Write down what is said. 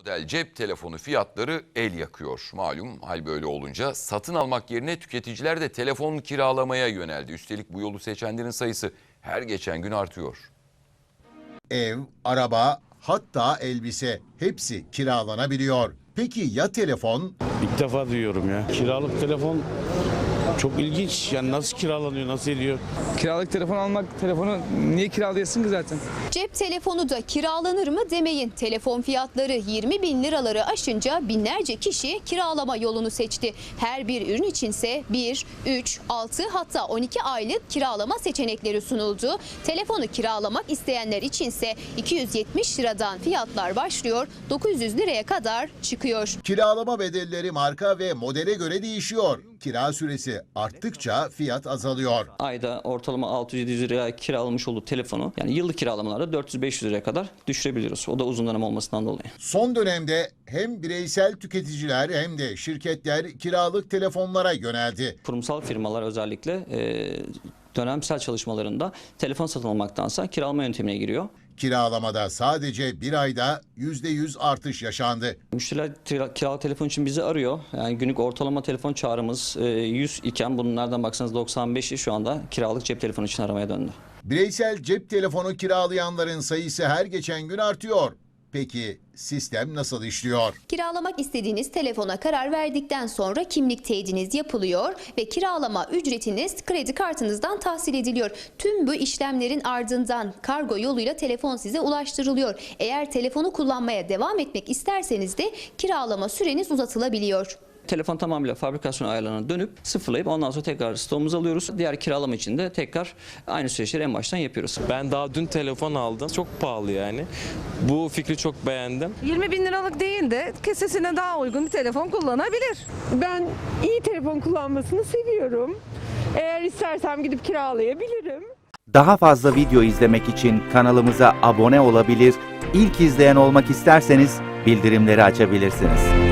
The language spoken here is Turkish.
Model cep telefonu fiyatları el yakıyor. Malum hal böyle olunca satın almak yerine tüketiciler de telefon kiralamaya yöneldi. Üstelik bu yolu seçenlerin sayısı her geçen gün artıyor. Ev, araba, hatta elbise hepsi kiralanabiliyor. Peki ya telefon? İlk defa duyuyorum ya. Kiralık telefon çok ilginç. Yani nasıl kiralanıyor, nasıl ediyor? Kiralık telefon almak, telefonu niye kiralayasın ki zaten? Cep telefonu da kiralanır mı demeyin. Telefon fiyatları 20 bin liraları aşınca binlerce kişi kiralama yolunu seçti. Her bir ürün içinse 1, 3, 6 hatta 12 aylık kiralama seçenekleri sunuldu. Telefonu kiralamak isteyenler içinse 270 liradan fiyatlar başlıyor, 900 liraya kadar çıkıyor. Kiralama bedelleri marka ve modele göre değişiyor. Kira süresi arttıkça fiyat azalıyor. ayda ortalama 600-700 liraya kiralamış olduğu telefonu yani yıllık kiralamalarda 400-500 liraya kadar düşürebiliyoruz. O da uzun dönem olmasından dolayı. Son dönemde hem bireysel tüketiciler hem de şirketler kiralık telefonlara yöneldi. Kurumsal firmalar özellikle e, dönemsel çalışmalarında telefon satın almaktansa kiralama yöntemine giriyor. Kiralamada sadece bir ayda %100 artış yaşandı. Müşteriler tira- kiralık telefon için bizi arıyor. Yani günlük ortalama telefon çağrımız e, 100 iken bunlardan baksanız 95'i şu anda kiralık cep telefonu için aramaya döndü. Bireysel cep telefonu kiralayanların sayısı her geçen gün artıyor. Peki sistem nasıl işliyor? Kiralamak istediğiniz telefona karar verdikten sonra kimlik teyidiniz yapılıyor ve kiralama ücretiniz kredi kartınızdan tahsil ediliyor. Tüm bu işlemlerin ardından kargo yoluyla telefon size ulaştırılıyor. Eğer telefonu kullanmaya devam etmek isterseniz de kiralama süreniz uzatılabiliyor. Telefon tamamıyla fabrikasyon ayarlarına dönüp sıfırlayıp ondan sonra tekrar stoğumuzu alıyoruz. Diğer kiralama için de tekrar aynı süreçleri en baştan yapıyoruz. Ben daha dün telefon aldım. Çok pahalı yani. Bu fikri çok beğendim. 20 bin liralık değil de kesesine daha uygun bir telefon kullanabilir. Ben iyi telefon kullanmasını seviyorum. Eğer istersem gidip kiralayabilirim. Daha fazla video izlemek için kanalımıza abone olabilir, ilk izleyen olmak isterseniz bildirimleri açabilirsiniz.